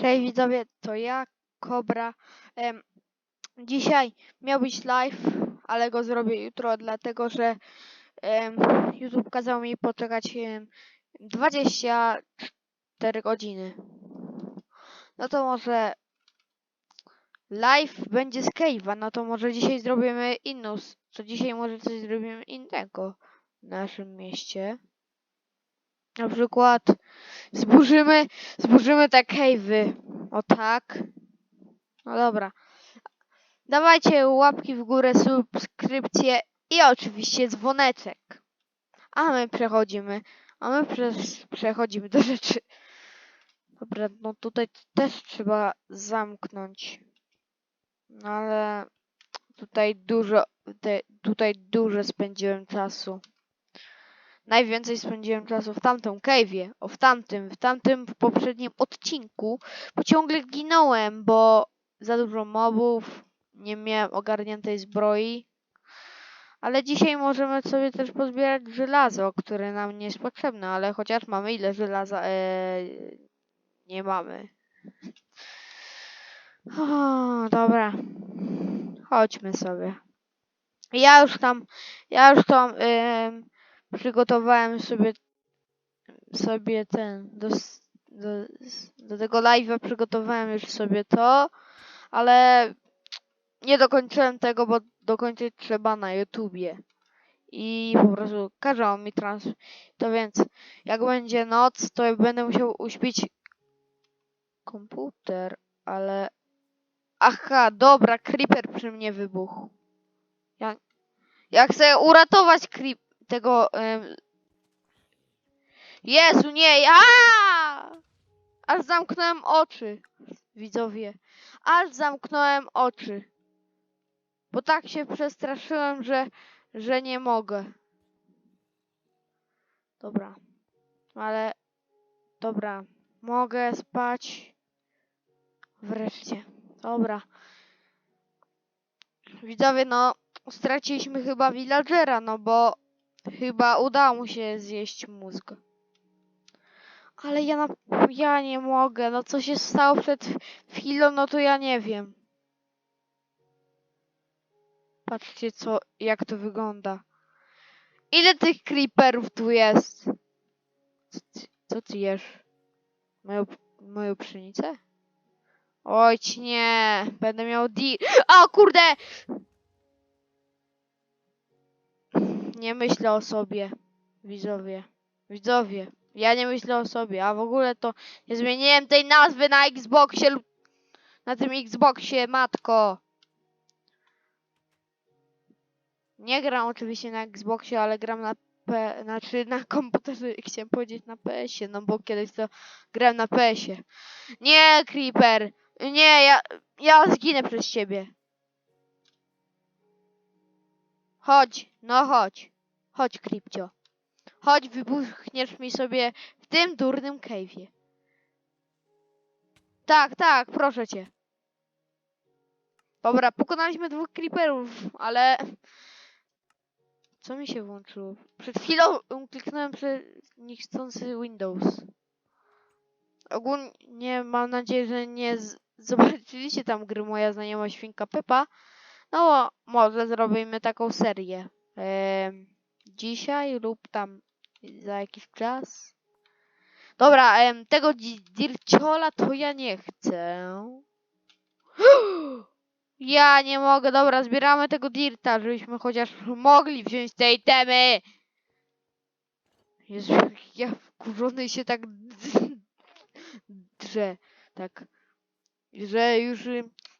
Cześć widzowie, to ja, Kobra. Em, dzisiaj miał być live, ale go zrobię jutro, dlatego że em, YouTube kazał mi poczekać em, 24 godziny. No to może live będzie z Cave'a, no to może dzisiaj zrobimy inną, to dzisiaj może coś zrobimy innego w naszym mieście. Na przykład zburzymy, zburzymy te cave'y. O tak. No dobra. Dawajcie łapki w górę, subskrypcje i oczywiście dzwoneczek. A my przechodzimy. A my przez, przechodzimy do rzeczy. Dobra, no tutaj też trzeba zamknąć. No ale tutaj dużo, tutaj dużo spędziłem czasu. Najwięcej spędziłem czasu w tamtym cave'ie, o w tamtym, w tamtym w poprzednim odcinku, bo ciągle ginąłem, bo za dużo mobów, nie miałem ogarniętej zbroi. Ale dzisiaj możemy sobie też pozbierać żelazo, które nam nie jest potrzebne, ale chociaż mamy ile żelaza, eee, nie mamy. O, dobra. Chodźmy sobie. Ja już tam, ja już tam em, przygotowałem sobie sobie ten do, do, do tego live'a przygotowałem już sobie to, ale nie dokończyłem tego, bo dokończyć trzeba na YouTubie. I po prostu każą mi trans. To więc jak będzie noc, to będę musiał uśpić komputer, ale aha, dobra, creeper przy mnie wybuchł. Ja, ja chcę uratować creep tego Jezu, nie, ja! Aż zamknąłem oczy, widzowie. Aż zamknąłem oczy. Bo tak się przestraszyłem, że, że nie mogę. Dobra. Ale, dobra. Mogę spać. Wreszcie. Dobra. Widzowie, no, straciliśmy chyba villagera, no bo chyba udało mu się zjeść mózg. Ale ja, na, ja nie mogę. No co się stało przed chwilą, no to ja nie wiem. Patrzcie co, jak to wygląda. Ile tych creeperów tu jest? Co ty, co ty jesz? Moją, moją pszenicę? Oj, nie. Będę miał di... O kurde! Nie myślę o sobie. Widzowie. Widzowie. Ja nie myślę o sobie, a w ogóle to nie zmieniłem tej nazwy na Xboxie lub na tym Xboxie, matko. Nie gram oczywiście na Xboxie, ale gram na P, znaczy na komputerze, chciałem powiedzieć na PS-ie, no bo kiedyś to grałem na PS-ie. Nie, Creeper! Nie, ja, ja zginę przez ciebie. Chodź, no chodź. Chodź, Kripcio. Chodź, wybuchniesz mi sobie w tym durnym cave'ie. Tak, tak, proszę cię. Dobra, pokonaliśmy dwóch creeperów, ale... Co mi się włączyło? Przed chwilą kliknąłem przez niechcący Windows. Ogólnie mam nadzieję, że nie zobaczyliście tam gry moja znajoma świnka Pepa. No może zrobimy taką serię. Em, dzisiaj lub tam za jakiś czas. Dobra, tego dirciola to ja nie chcę. Ja nie mogę, dobra, zbieramy tego dirta, żebyśmy chociaż mogli wziąć te itemy. Jezu, ja wkurzony się tak drze, tak, że już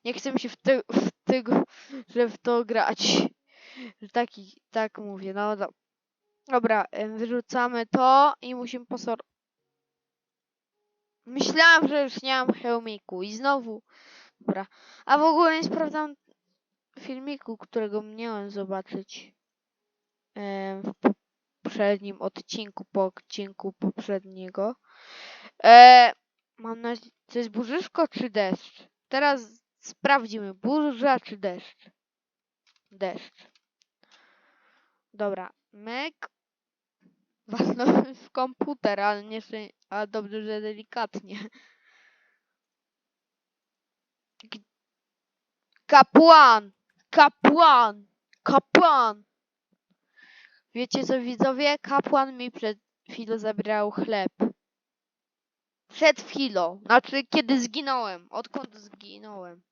nie chcę mi się w, te, w tego, że w to grać. Taki, tak mówię, no do, dobra, wyrzucamy to i musimy posor... Myślałam, że już nie mam hełmiku i znowu, dobra, a w ogóle nie sprawdzam filmiku, którego miałem zobaczyć w poprzednim odcinku, po odcinku poprzedniego. E, mam nadzieję, to jest burzyszko czy deszcz? Teraz sprawdzimy, burza czy deszcz? Deszcz. Dobra, myk. Walnąłem w komputer, ale nie, ale dobrze, że delikatnie. Kapłan! Kapłan! Kapłan! Wiecie co widzowie? Kapłan mi przed chwilą zabrał chleb. Przed chwilą. Znaczy kiedy zginąłem. Odkąd zginąłem.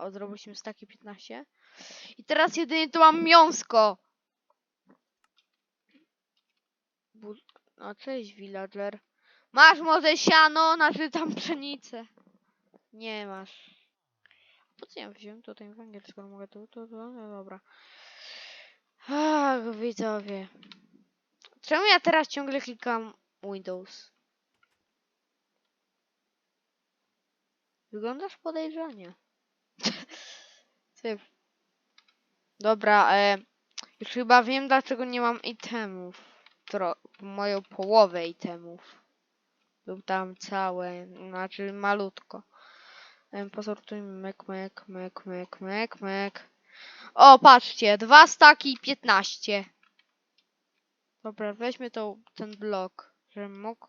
O, zrobiliśmy staki 15. I teraz jedynie tu mam miąsko. Bu no cześć villager. Masz może siano, znaczy tam pszenicę. Nie masz. Po co ja wziąłem tutaj węgiel, skoro mogę tu, tu, tu, no dobra. Ach, widzowie. Czemu ja teraz ciągle klikam Windows? Wyglądasz podejrzanie. Dobra, e, już chyba wiem dlaczego nie mam itemów. Tro moją połowę itemów. Lub tam całe, znaczy malutko. Em, Posortujmy mek, mek, mek, mek, mek, mek. O, patrzcie, dwa staki i 15. Dobra, weźmy to, ten blok, żebym mógł.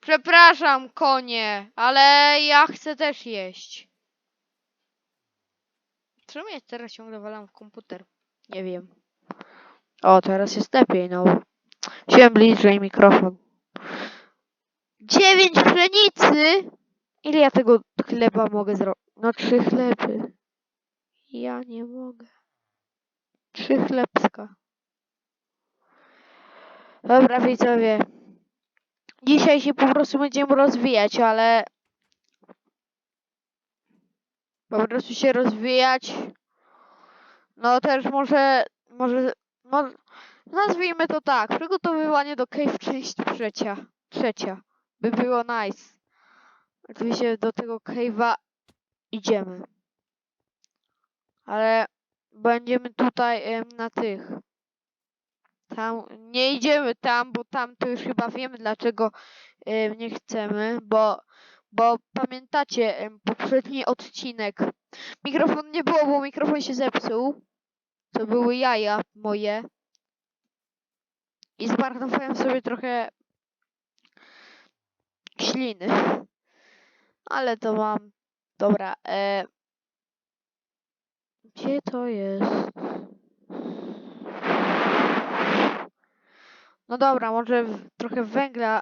Przepraszam, konie, ale ja chcę też jeść. Czemu ja teraz ciągle walam w komputer? Nie wiem. O, teraz jest lepiej, no. Wziąłem bliżej mikrofon. Dziewięć pszenicy! Ile ja tego chleba mogę zrobić? No trzy chleby. Ja nie mogę. Trzy chlebska. Dobra, widzowie. Dzisiaj się po prostu będziemy rozwijać, ale... Po prostu się rozwijać. No też może... Może... No, nazwijmy to tak. Przygotowywanie do cave część trzecia. Trzecia. By było nice. Oczywiście do tego cave'a idziemy. Ale będziemy tutaj em, na tych. Tam nie idziemy tam, bo tam to już chyba wiemy dlaczego em, nie chcemy, bo bo pamiętacie poprzedni odcinek. Mikrofon nie było, bo mikrofon się zepsuł. To były jaja moje. I zmarnowałem sobie trochę śliny. Ale to mam. Dobra, e... Gdzie to jest? No dobra, może w, trochę węgla.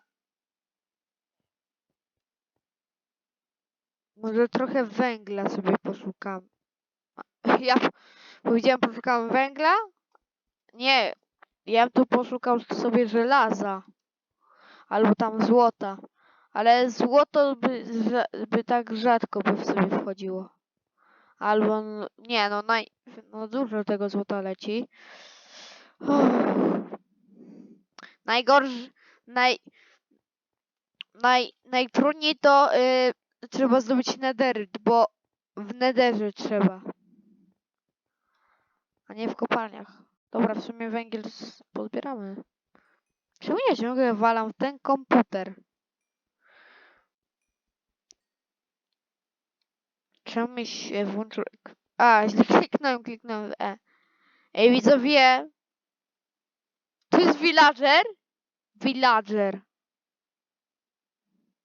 Może trochę węgla sobie poszukam. Ja p- powiedziałem poszukam węgla? Nie, ja bym tu poszukał sobie żelaza. Albo tam złota. Ale złoto by, by tak rzadko by w sobie wchodziło. Albo, nie no, naj, no dużo tego złota leci. Najgorszy, naj, naj, najtrudniej to y, trzeba zdobyć nederyt, bo w nederze trzeba. A nie w kopalniach. Dobra, w sumie węgiel pozbieramy. Czemu ja ciągle walam w ten komputer? Czemu mi się włączył... A, źle kliknąłem, kliknąłem w E. Ej, widzowie! To jest villager? Villager.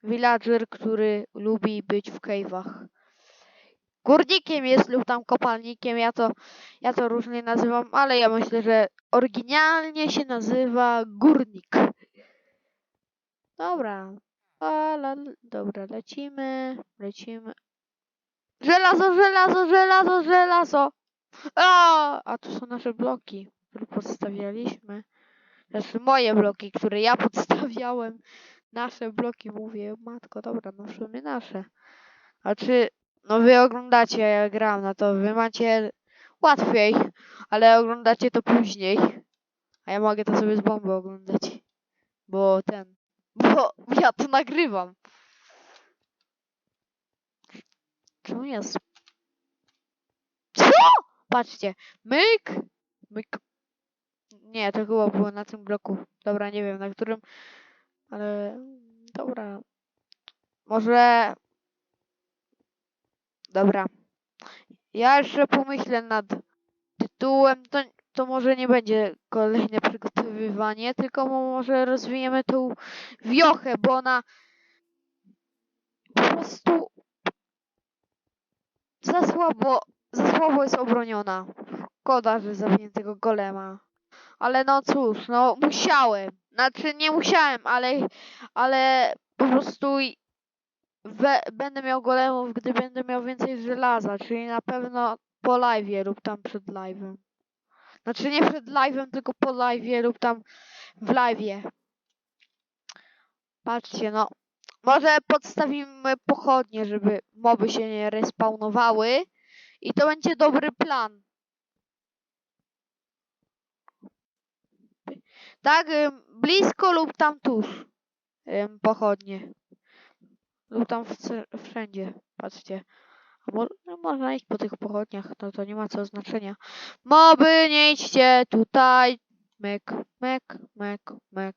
Villager, który lubi być w cave'ach. Górnikiem jest lub tam kopalnikiem, ja to, ja to różnie nazywam, ale ja myślę, że oryginalnie się nazywa górnik. Dobra. Ala, dobra, lecimy, lecimy. Żelazo, żelazo, żelazo, żelazo! A, a tu są nasze bloki, które podstawialiśmy. Znaczy moje bloki, które ja podstawiałem. Nasze bloki, mówię, matko, dobra, no w sumie nasze. A czy, no wy oglądacie, ja gram, no to wy macie łatwiej, ale oglądacie to później. A ja mogę to sobie z bomby oglądać. Bo ten, bo ja to nagrywam. Czemu z... Co? Patrzcie, myk, myk. Nie, to chyba było na tym bloku. Dobra, nie wiem na którym, ale dobra. Może. Dobra. Ja jeszcze pomyślę nad tytułem. To, to może nie będzie kolejne przygotowywanie, tylko może rozwijemy tą wiochę, bo ona po prostu za słabo, za słabo jest obroniona. Szkoda, że zabiję tego golema. Ale no cóż, no musiałem. Znaczy nie musiałem, ale, ale po prostu we, będę miał golemów, gdy będę miał więcej żelaza, czyli na pewno po live'ie lub tam przed live'em. Znaczy nie przed live'em, tylko po live'ie lub tam w live'ie. Patrzcie, no. Może podstawimy pochodnie, żeby moby się nie respawnowały. I to będzie dobry plan. Tak, blisko lub tam tuż. Pochodnie. Lub tam wszędzie. Patrzcie. Mo no, można iść po tych pochodniach, no to nie ma co znaczenia. Moby, nie idźcie tutaj. Mek, mek, mek, mek.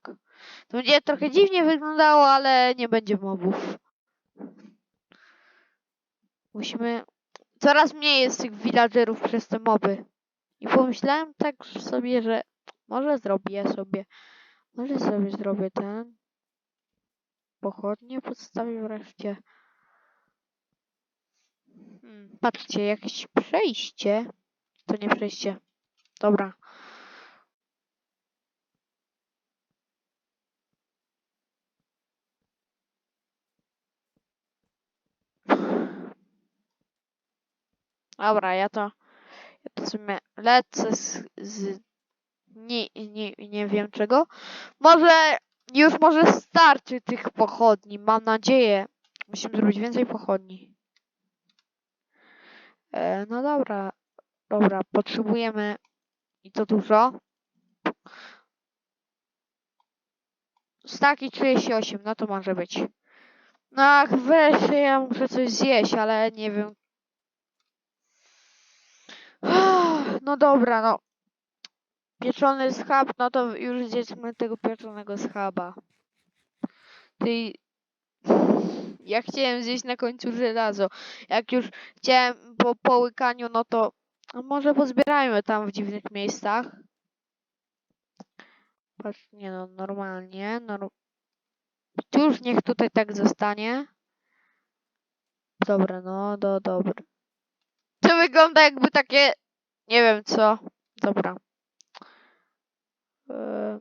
To będzie trochę dziwnie wyglądało, ale nie będzie mobów. Musimy... Coraz mniej jest tych villagerów przez te moby. I pomyślałem tak sobie, że może zrobię sobie... Może sobie zrobię ten... Pochodnie podstawię wreszcie. Hmm, patrzcie, jakieś przejście. To nie przejście. Dobra. Dobra, ja to, ja to sobie lecę z, z nie, nie, nie wiem czego. Może już może starczy tych pochodni, mam nadzieję. Musimy zrobić więcej pochodni. E, no dobra, dobra, potrzebujemy i to dużo. Staki 38, no to może być. No ach, wreszcie ja muszę coś zjeść, ale nie wiem. No dobra, no. Pieczony schab, no to już zjedzmy tego pieczonego schaba. Ty... Ja chciałem zjeść na końcu żelazo. Jak już chciałem po połykaniu, no to może pozbierajmy tam w dziwnych miejscach. Patrz, nie no, normalnie. Norm... Już niech tutaj tak zostanie. Dobra, no, do, dobra. To wygląda jakby takie, nie wiem co. Dobra. Eee,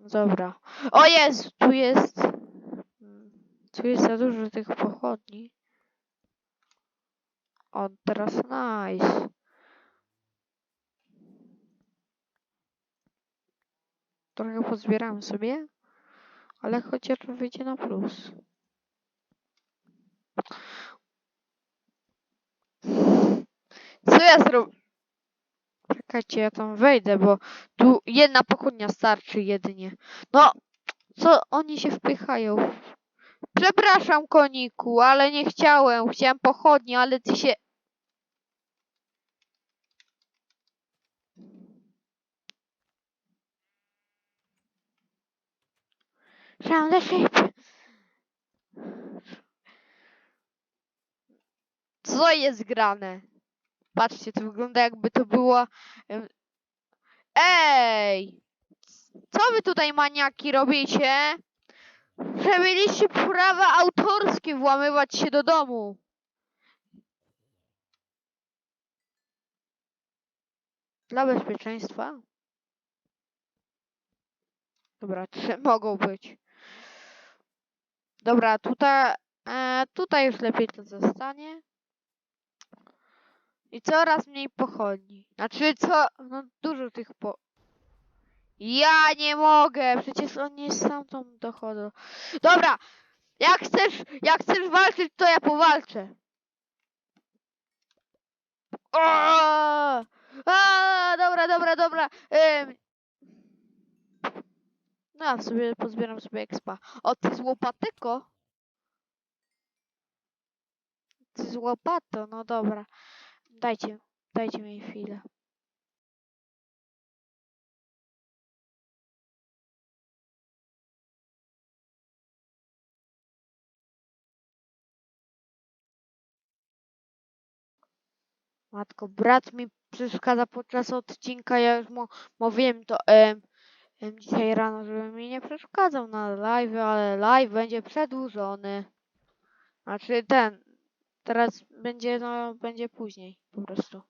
Dobra. O jest, tu jest. Tu jest za dużo tych pochodni. O, teraz nice. Trochę pozbieram sobie, ale chociaż wyjdzie na plus. Co ja zrobię? Czekajcie, ja tam wejdę, bo tu jedna pochodnia starczy jedynie. No, co oni się wpychają? Przepraszam, koniku, ale nie chciałem. Chciałem pochodnie, ale ty się... Round the shape. Co jest grane? Patrzcie, to wygląda jakby to było... Ej! Co wy tutaj maniaki robicie? Że mieliście prawa autorskie włamywać się do domu. Dla bezpieczeństwa. Dobra, trzy mogą być. Dobra, tutaj, e, tutaj już lepiej to zostanie. I coraz mniej pochodni. Znaczy co, no dużo tych po... Ja nie mogę, przecież oni stamtąd dochodzą. Dobra, jak chcesz, jak chcesz walczyć, to ja powalczę. O! A, dobra, dobra, dobra. Ym. No, sobie pozbieram sobie expa. O, ty z łopatyko? Ty z no dobra. Dajcie, dajcie mi chwilę. Matko, brat mi przeszkadza podczas odcinka, ja już mu mówiłem to em, em, dzisiaj rano, żeby mi nie przeszkadzał na live, ale live będzie przedłużony. Znaczy ten, Teraz będzie, no, będzie później po prostu.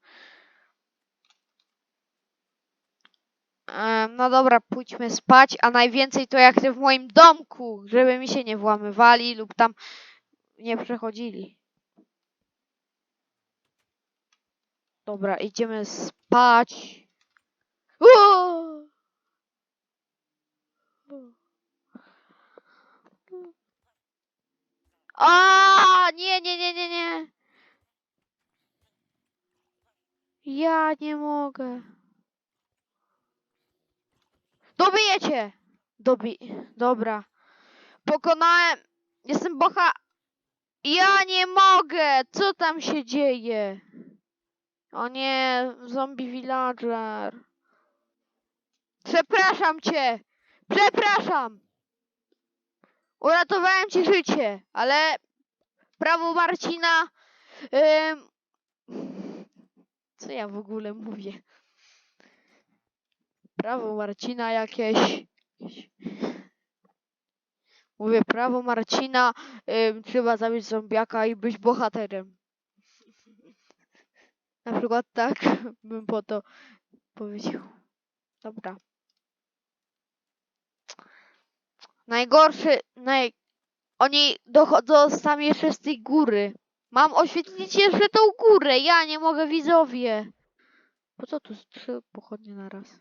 Em, No dobra, pójdźmy spać, a najwięcej to jak ty w moim domku, żeby mi się nie włamywali lub tam nie przechodzili. Dobra, idziemy spać. Uuu! A, nie, nie, nie, nie, nie. Ja nie mogę. Dobiję cię! Dobi... Dobra. Pokonałem... Jestem boha... Ja nie mogę! Co tam się dzieje? O nie, zombie villager. Przepraszam cię! Przepraszam! Uratowałem ci życie, ale prawo Marcina... Ym... Co ja w ogóle mówię? Prawo Marcina jakieś... Mówię, prawo Marcina, ym, trzeba zabić zombiaka i być bohaterem. Na przykład tak bym po to powiedział. Dobra. Najgorszy, naj... Oni dochodzą sami jeszcze z tej góry. Mam oświetlić jeszcze tą górę, ja nie mogę widzowie. Po co tu trzy pochodnie na raz?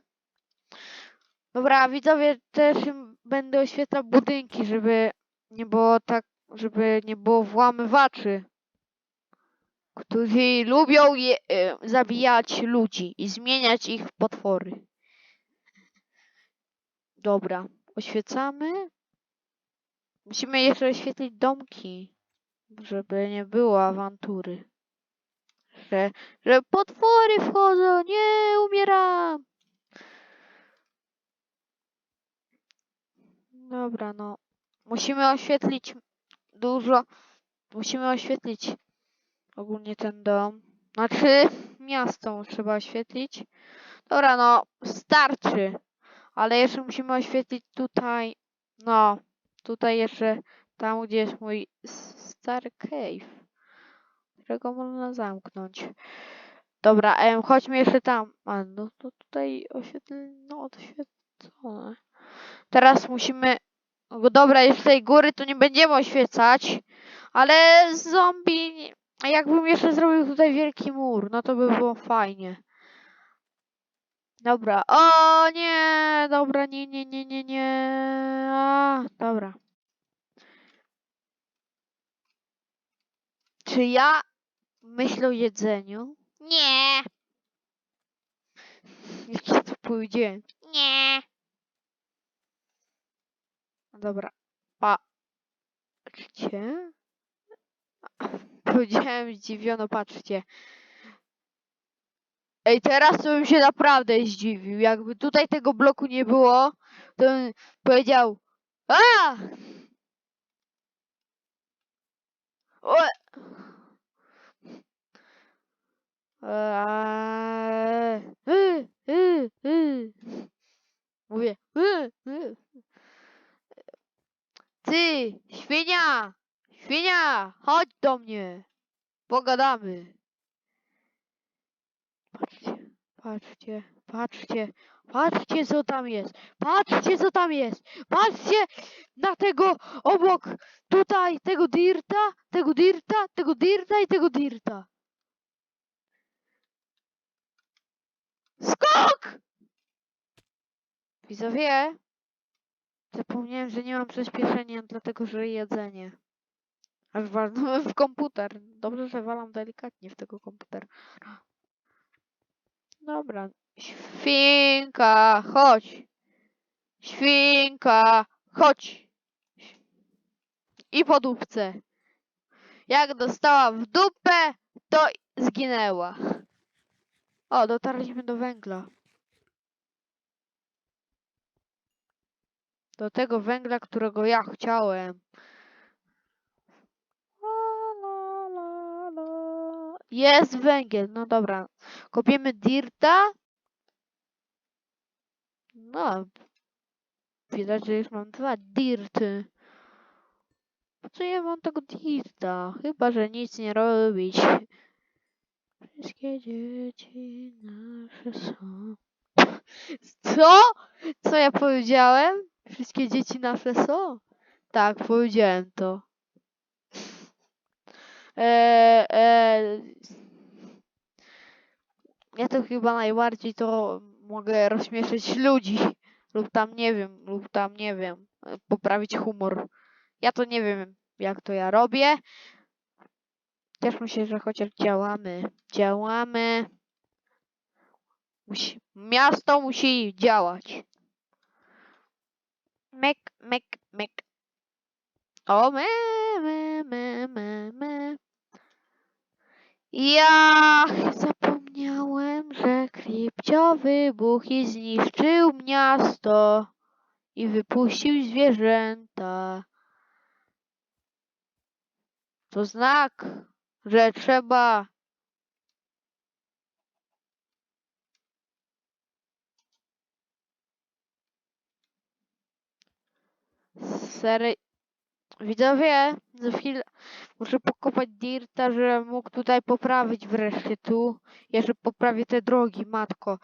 Dobra, widzowie też będę oświetlał budynki, żeby nie było tak, żeby nie było włamywaczy, którzy lubią je, e, zabijać ludzi i zmieniać ich w potwory. Dobra, oświecamy. Musimy jeszcze oświetlić domki, żeby nie było awantury. Że, że potwory wchodzą, nie umieram. Dobra, no. Musimy oświetlić dużo. Musimy oświetlić ogólnie ten dom. Znaczy, miasto trzeba oświetlić. Dobra, no, starczy. Ale jeszcze musimy oświetlić tutaj. No, tutaj jeszcze tam, gdzie jest mój s- stary cave. Którego można zamknąć. Dobra, em, chodźmy jeszcze tam. A, no to tutaj oświetlone. No, oświetlone. Teraz musimy. Bo dobra, z tej góry to nie będziemy oświecać. Ale zombie. Jakbym jeszcze zrobił tutaj wielki mur, no to by było fajnie. Dobra. O nie! Dobra, nie, nie, nie, nie, nie. A, dobra. Czy ja myślę o jedzeniu? Nie. Jakie to pójdzie? Nie. No Dobra. Patrzcie. Powiedziałem zdziwiono, patrzcie. Ej, teraz to bym się naprawdę zdziwił. Jakby tutaj tego bloku nie było, to bym powiedział A! O! Mówię. Ty, świnia! Świnia! Chodź do mnie! Pogadamy. Patrzcie, patrzcie, patrzcie, patrzcie co tam jest. Patrzcie co tam jest. Patrzcie na tego obok tutaj tego dirta, tego dirta, tego dirta i tego dirta. Skok! Widzowie, zapomniałem, że nie mam przyspieszenia, dlatego że jedzenie. Aż walnąłem w komputer. Dobrze, że walam delikatnie w tego komputera. Dobra. Świnka, chodź. Świnka, chodź. I po dupce. Jak dostała w dupę, to zginęła. O, dotarliśmy do węgla. Do tego węgla, którego ja chciałem. Jest węgiel, no dobra. Kopiemy dirta. No. Widać, że już mam dwa dirty. co ja mam tego dirta? Chyba, że nic nie robić. Wszystkie dzieci nasze są. Co? Co ja powiedziałem? Wszystkie dzieci nasze są? Tak, powiedziałem to. Eee, eee, ja to chyba najbardziej to mogę rozśmieszyć ludzi. Lub tam nie wiem, lub tam nie wiem, e, poprawić humor. Ja to nie wiem, jak to ja robię. Cieszmy się, że chociaż działamy. Działamy. Musi, miasto musi działać. Mek, mek, mek. O, me, me, me, me, me. Ja zapomniałem, że Kripcio wybuchł i zniszczył miasto i wypuścił zwierzęta. To znak, że trzeba sery... Widzowie, za chwilę muszę pokopać dirta, że mógł tutaj poprawić wreszcie tu. Jeszcze poprawię te drogi, matko.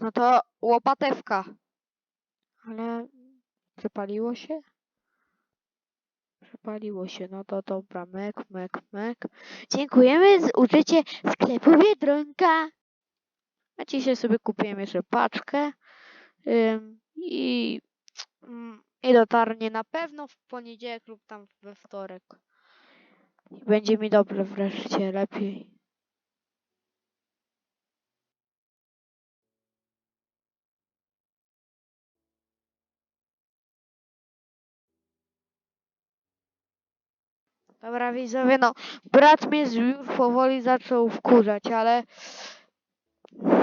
No to łopatewka. Ale przepaliło się? Przepaliło się, no to dobra, mek, mek, mek. Dziękujemy za użycie sklepu Biedronka. A dzisiaj sobie kupiłem jeszcze paczkę. Ym, I mm, i dotarnie na pewno w poniedziałek lub tam we wtorek. Będzie mi dobrze wreszcie, lepiej. Dobra widzowie, no brat mnie już powoli zaczął wkurzać, ale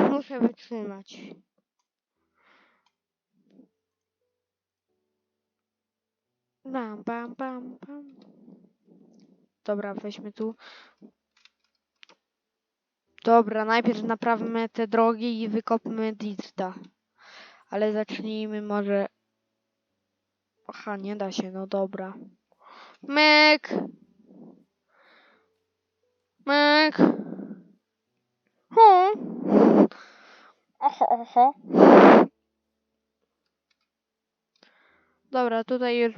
muszę wytrzymać. Bam, bam, bam, bam. Dobra, weźmy tu. Dobra, najpierw naprawmy te drogi i wykopmy dirta. Ale zacznijmy może... Aha, nie da się, no dobra. Myk! Myk! Hu! Oho, oho. Dobra, tutaj już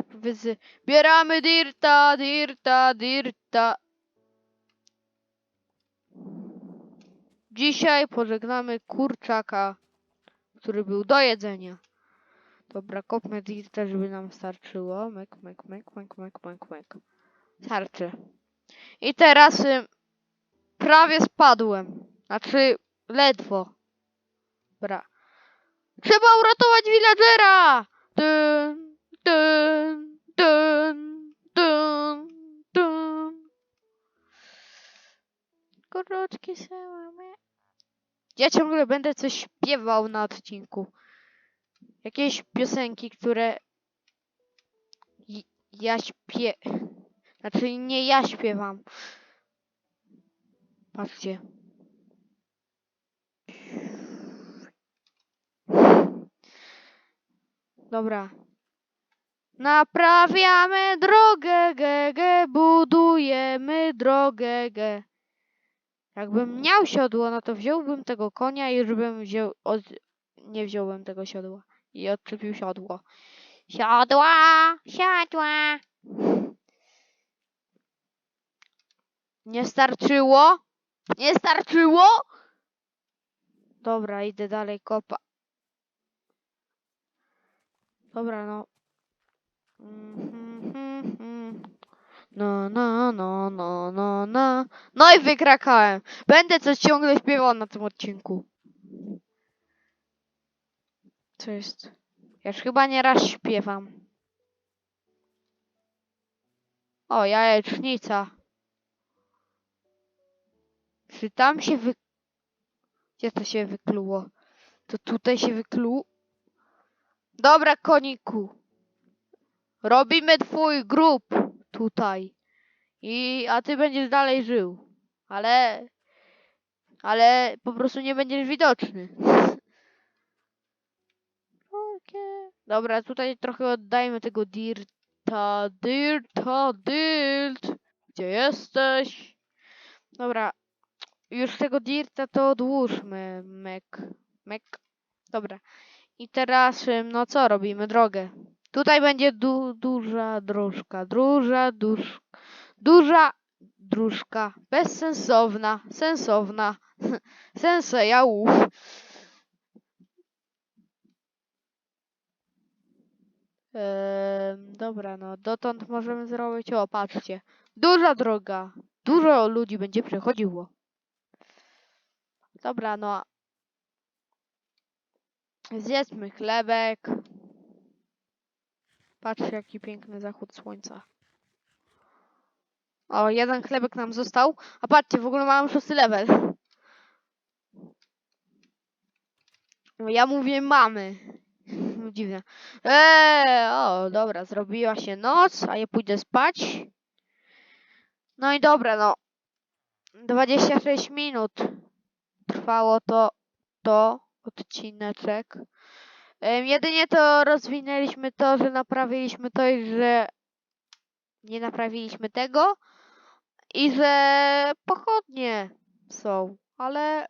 zbieramy dirta, dirta, dirta. Dzisiaj pożegnamy kurczaka, który był do jedzenia. Dobra, kopmy dirta, żeby nam starczyło. Mek, mek, mek, mek, mek, mek, mek. Starczy. I teraz y, prawie spadłem. Znaczy, ledwo. Dobra. Trzeba uratować villagera! Dun, dun, dun, dun, dun. Sełamy. Ja ciągle będę coś śpiewał na odcinku. Jakieś piosenki, które ja śpie... Znaczy nie ja śpiewam. Patrzcie. Dobra. Naprawiamy drogę, ge, ge, budujemy drogę, ge. Jakbym miał siodło, no to wziąłbym tego konia i już bym wziął, od... nie wziąłbym tego siodła i odczepił siodło. Siodła, siodła. Nie starczyło? Nie starczyło? Dobra, idę dalej kopa. Dobra, no. No, no, no, no, no, no. No i wykrakałem. Będę coś ciągle śpiewał na tym odcinku. Co jest? Ja już chyba nie raz śpiewam. O, jajecznica. Czy tam się wy... Gdzie to się wykluło? To tutaj się wykluło? Dobra, koniku. Robimy twój grób tutaj. I, a ty będziesz dalej żył. Ale, ale po prostu nie będziesz widoczny. Okej. Dobra, tutaj trochę oddajmy tego dir, Dirta, dirta, dirt. Gdzie jesteś? Dobra. Już tego dirta to odłóżmy, mek. Mek. Dobra. I teraz, no co, robimy drogę. Tutaj będzie du duża dróżka. Duża, duż, duża dróżka. Bezsensowna, sensowna. Sensejałów. Em, dobra, no dotąd możemy zrobić, o patrzcie, duża droga, dużo ludzi będzie przechodziło. Dobra, no, zjedzmy chlebek. Patrzcie, jaki piękny zachód słońca. O, jeden chlebek nam został, a patrzcie, w ogóle mam szósty level. Ja mówię mamy. Dziwne. Eee, o, dobra, zrobiła się noc, a ja pójdę spać. No i dobra, no. 26 minut trwało to, to odcineczek. Jedynie to rozwinęliśmy to, że naprawiliśmy to i że nie naprawiliśmy tego i że pochodnie są, ale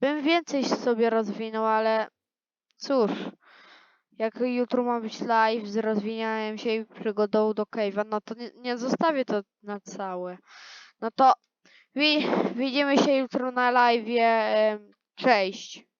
bym więcej sobie rozwinął, ale cóż, jak jutro ma być live z rozwijaniem się i przygodą do cave'a, no to nie, nie zostawię to na całe. No to wi widzimy się jutro na live. Cześć.